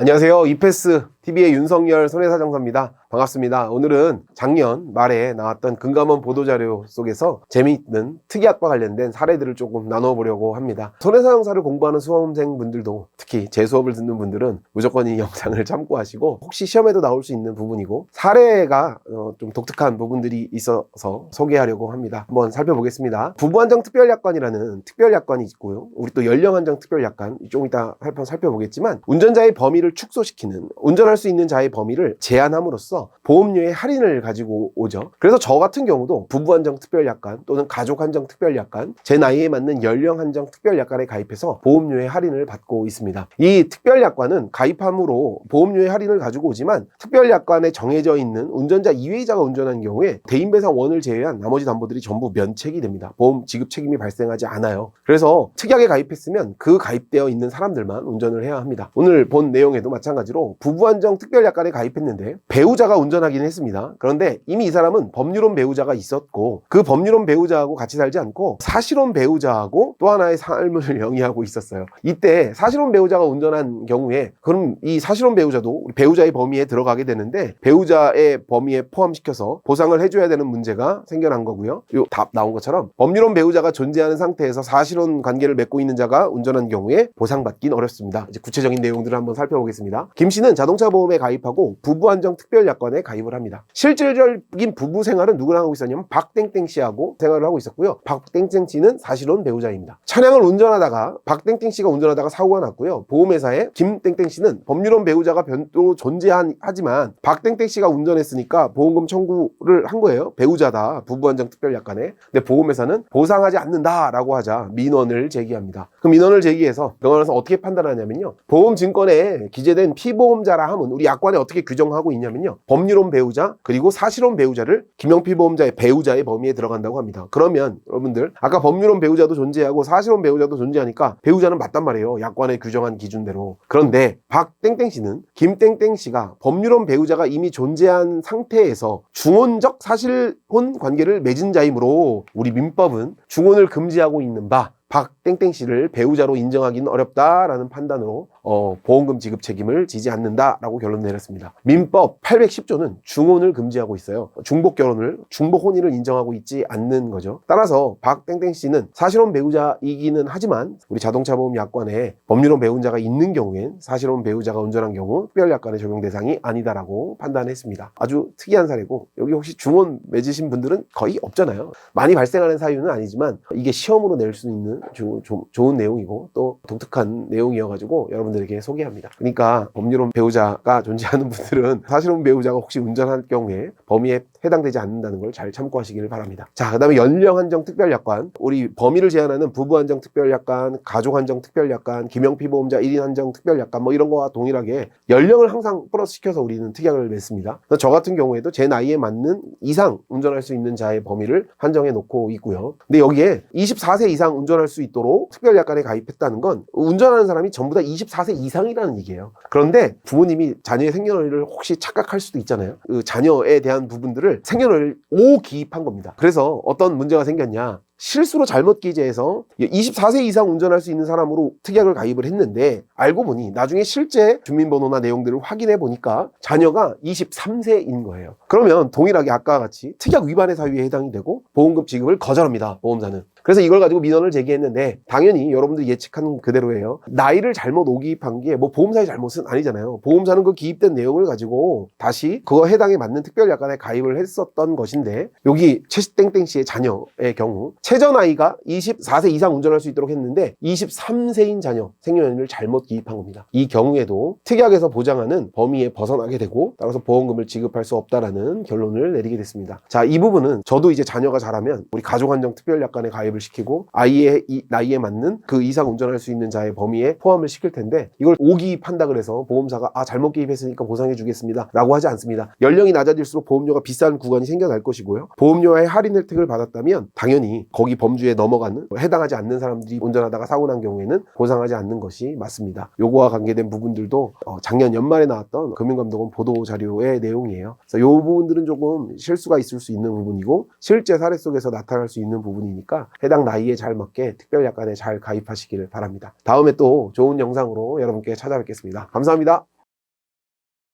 안녕하세요. 이페스 TV의 윤성열 손해사정사입니다. 반갑습니다. 오늘은 작년 말에 나왔던 금감원 보도자료 속에서 재미있는 특이학과 관련된 사례들을 조금 나눠보려고 합니다. 손해사정사를 공부하는 수험생분들도 특히 제 수업을 듣는 분들은 무조건 이 영상을 참고하시고 혹시 시험에도 나올 수 있는 부분이고 사례가 어, 좀 독특한 부분들이 있어서 소개하려고 합니다. 한번 살펴보겠습니다. 부부한정 특별약관이라는 특별약관이 있고요. 우리 또 연령한정 특별약관 좀 이따 살펴보겠지만 운전자의 범위를 축소시키는 운전할 수 있는 자의 범위를 제한함으로써 보험료의 할인을 가지고 오죠. 그래서 저 같은 경우도 부부 한정 특별 약관 또는 가족 한정 특별 약관 제 나이에 맞는 연령 한정 특별 약관에 가입해서 보험료의 할인을 받고 있습니다. 이 특별 약관은 가입함으로 보험료의 할인을 가지고 오지만 특별 약관에 정해져 있는 운전자 2회자가 운전한 경우에 대인 배상원을 제외한 나머지 담보들이 전부 면책이 됩니다. 보험 지급 책임이 발생하지 않아요. 그래서 특약에 가입했으면 그 가입되어 있는 사람들만 운전을 해야 합니다. 오늘 본 내용에도 마찬가지로 부부 한정 특별약관에 가입했는데 배우자가 운전하긴 했습니다. 그런데 이미 이 사람은 법률혼 배우자가 있었고 그 법률혼 배우자하고 같이 살지 않고 사실혼 배우자하고 또 하나의 삶을 영위하고 있었어요. 이때 사실혼 배우자가 운전한 경우에 그럼 이 사실혼 배우자도 배우자의 범위에 들어가게 되는데 배우자의 범위에 포함시켜서 보상을 해줘야 되는 문제가 생겨난 거고요. 요 답 나온 것처럼 법률혼 배우자가 존재하는 상태에서 사실혼 관계를 맺고 있는 자가 운전한 경우에 보상받긴 어렵습니다. 이제 구체적인 내용들을 한번 살펴보겠습니다. 김 씨는 자동차 보험 에 가입하고 부부 안정 특별약관에 가입을 합니다. 실질적인 부부 생활은 누구랑 하고 있었냐면 박땡땡 씨하고 생활을 하고 있었고요. 박땡땡 씨는 사실혼 배우자입니다. 차량을 운전하다가 박땡땡 씨가 운전하다가 사고가 났고요. 보험회사에 김땡땡 씨는 법률혼 배우자가 별도로 존재하지만 박땡땡 씨가 운전했으니까 보험금 청구를 한 거예요. 배우자다. 부부 안정 특별약관에. 근데 보험회사는 보상하지 않는다라고 하자 민원을 제기합니다. 그 민원을 제기해서 병원에서 어떻게 판단하냐면요. 보험증권에 기재된 피보험자라 함은 우리 약관에 어떻게 규정하고 있냐면요. 법률혼 배우자 그리고 사실혼 배우자를 김영필 보험자의 배우자의 범위에 들어간다고 합니다. 그러면 여러분들 아까 법률혼 배우자도 존재하고 사실혼 배우자도 존재하니까 배우자는 맞단 말이에요. 약관에 규정한 기준대로. 그런데 박땡땡 씨는 김땡땡 씨가 법률혼 배우자가 이미 존재한 상태에서 중혼적 사실혼 관계를 맺은 자이므로 우리 민법은 중혼을 금지하고 있는 바 박 땡땡 씨를 배우자로 인정하기는 어렵다라는 판단으로 어, 보험금 지급 책임을 지지 않는다라고 결론 내렸습니다. 민법 810조는 중혼을 금지하고 있어요. 중복 결혼을 중복 혼인을 인정하고 있지 않는 거죠. 따라서 박땡땡 씨는 사실혼 배우자이기는 하지만 우리 자동차 보험 약관에 법률혼 배우자가 있는 경우엔 사실혼 배우자가 운전한 경우 특별 약관의 적용 대상이 아니다라고 판단했습니다. 아주 특이한 사례고 여기 혹시 중혼 맺으신 분들은 거의 없잖아요. 많이 발생하는 사유는 아니지만 이게 시험으로 낼 수 있는 조, 조, 좋은 내용이고 또 독특한 내용이어가지고 여러분들에게 소개합니다. 그러니까 법률혼 배우자가 존재하는 분들은 사실혼 배우자가 혹시 운전할 경우에 범위에 해당되지 않는다는 걸 잘 참고하시기를 바랍니다. 자, 그 다음에 연령 한정 특별약관. 우리 범위를 제한하는 부부 한정 특별약관, 가족 한정 특별약관, 김영피 보험자 1인 한정 특별약관 뭐 이런 거와 동일하게 연령을 항상 플러스 시켜서 우리는 특약을. 그래서 저 같은 경우에도 제 나이에 맞는 이상 운전할 수 있는 자의 범위를 한정해 놓고 있고요. 근데 여기에 24세 이상 운전할 수 있도록 특별약관에 가입했다는 건 운전하는 사람이 전부 다 24세 이상이라는 얘기예요. 그런데 부모님이 자녀의 생년월일을 혹시 착각할 수도 있잖아요. 그 자녀에 대한 부분들을 생년월일 오 기입한 겁니다. 그래서 어떤 문제가 생겼냐? 실수로 잘못 기재해서 24세 이상 운전할 수 있는 사람으로 특약을 가입을 했는데 알고 보니 나중에 실제 주민번호나 내용들을 확인해 보니까 자녀가 23세인 거예요. 그러면 동일하게 아까 같이 특약 위반의 사유에 해당이 되고 보험금 지급을 거절합니다. 보험사는. 그래서 이걸 가지고 민원을 제기했는데 당연히 여러분들이 예측하는 그대로예요. 나이를 잘못 오기입한 게 뭐 보험사의 잘못은 아니잖아요. 보험사는 그 기입된 내용을 가지고 다시 그거 해당에 맞는 특별 약관에 가입을 했었던 것인데 여기 최땡땡 씨의 자녀의 경우 최저 나이가 24세 이상 운전할 수 있도록 했는데 23세인 자녀 생년월일을 잘못 기입한 겁니다. 이 경우에도 특약에서 보장하는 범위에 벗어나게 되고 따라서 보험금을 지급할 수 없다라는 결론을 내리게 됐습니다. 자, 이 부분은 저도 이제 자녀가 자라면 우리 가족 한정 특별 약관에 가입을 시키고 아이의 이 나이에 맞는 그 이상 운전할 수 있는 자의 범위에 포함을 시킬 텐데 이걸 오기입한다 그래서 보험사가 아 잘못 기입했으니까 보상해 주겠습니다 라고 하지 않습니다. 연령이 낮아질수록 보험료가 비싼 구간이 생겨날 것이고요. 보험료의 할인 혜택을 받았다면 당연히 거기 범주에 넘어가는 해당하지 않는 사람들이 운전하다가 사고 난 경우에는 보상하지 않는 것이 맞습니다. 요거와 관계된 부분들도 어, 작년 연말에 나왔던 금융감독원 보도 자료의 내용이에요. 그래서 요 부분들은 조금 실수가 있을 수 있는 부분이고 실제 사례 속에서 나타날 수 있는 부분이니까 해당 나이에 잘 맞게 특별약관에 잘 가입하시기를 바랍니다. 다음에 또 좋은 영상으로 여러분께 찾아뵙겠습니다. 감사합니다.